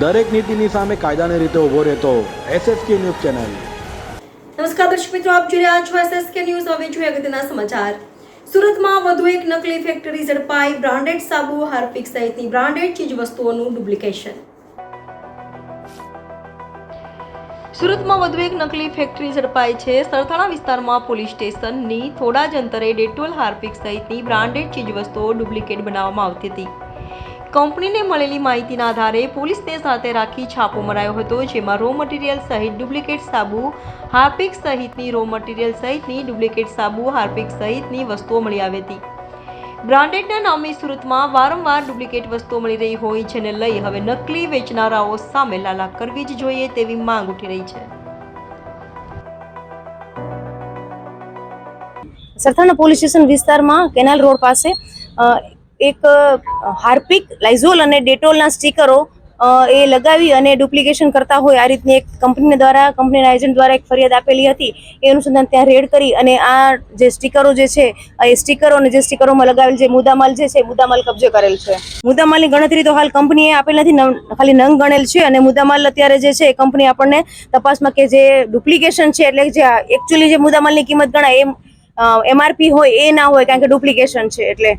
દરેક નીતિની સામે કાયદાની રીતે ઊભો રહેતો એસએસકે ન્યૂઝ ચેનલ. નમસ્કાર દર્શક મિત્રો, આપ જોઈ રહ્યા છો એસએસકે ન્યૂઝ. હવે જોઈએ અગત્યના સમાચાર. સુરતમાં વધુ એક નકલી ફેક્ટરી ઝડપાઈ. બ્રાન્ડેડ સાબુ, હાર્પિક સહિતની બ્રાન્ડેડ ચીજ વસ્તુઓનું ડુપ્લિકેશન સુરતમાં વધુ એક નકલી ફેક્ટરી ઝડપાઈ છે. સરથાણા વિસ્તારમાં પોલીસ સ્ટેશનની થોડા જ અંતરે ડેટોલ હાર્પિક સહિતની બ્રાન્ડેડ ચીજવસ્તુઓ ડુપ્લિકેટ બનાવવામાં આવતી હતી. કંપનીને મળેલી માહિતીના આધારે પોલીસને સાથે રાખી છાપો મરાયો હતો, જેમાં રો મટીરિયલ સહિત ડુપ્લિકેટ સાબુ, હાર્પિક સહિતની રો મટીરિયલ સહિતની ડુપ્લિકેટ સાબુ, હાર્પિક સહિતની વસ્તુઓ મળી આવી હતી. બ્રાન્ડેડના નામે સુરતમાં વારંવાર ડુપ્લિકેટ વસ્તુઓ મળી રહી હોય, જેને લઈ હવે નકલી વેચનારાઓ સામે લાલા કરવી જ જોઈએ તેવી માંગ ઉઠી રહી છે. સરથાણા પોલીસ સ્ટેશન વિસ્તારમાં કેનાલ રોડ પાસે એક હાર્પિક લાઇઝોલ અને ડેટોલના સ્ટીકરો એ લગાવી અને ડુપ્લિકેશન કરતા હોય, આ રીતની એક કંપની દ્વારા કંપનીના એજન્ટ દ્વારા એક ફરિયાદ આપેલી હતી. એ અનુસંધાન ત્યાં રેડ કરી અને આ જે સ્ટીકરો જે છે એ સ્ટીકરો અને જે સ્ટીકરોમાં લગાવેલ જે મુદ્દામાલ જે છે મુદ્દામાલ કબજે કરેલ છે. મુદ્દામાલની ગણતરી તો હાલ કંપનીએ આપેલ નથી ખાલી નંગ ગણેલ છે અને મુદ્દામાલ અત્યારે જે છે, એ કંપની આપણને તપાસમાં કે જે ડુપ્લિકેશન છે, એટલે જે એકચ્યુઅલી જે મુદ્દામાલની કિંમત ગણાય, એમ એમઆરપી હોય, એ ના હોય, કારણ કે ડુપ્લિકેશન છે, એટલે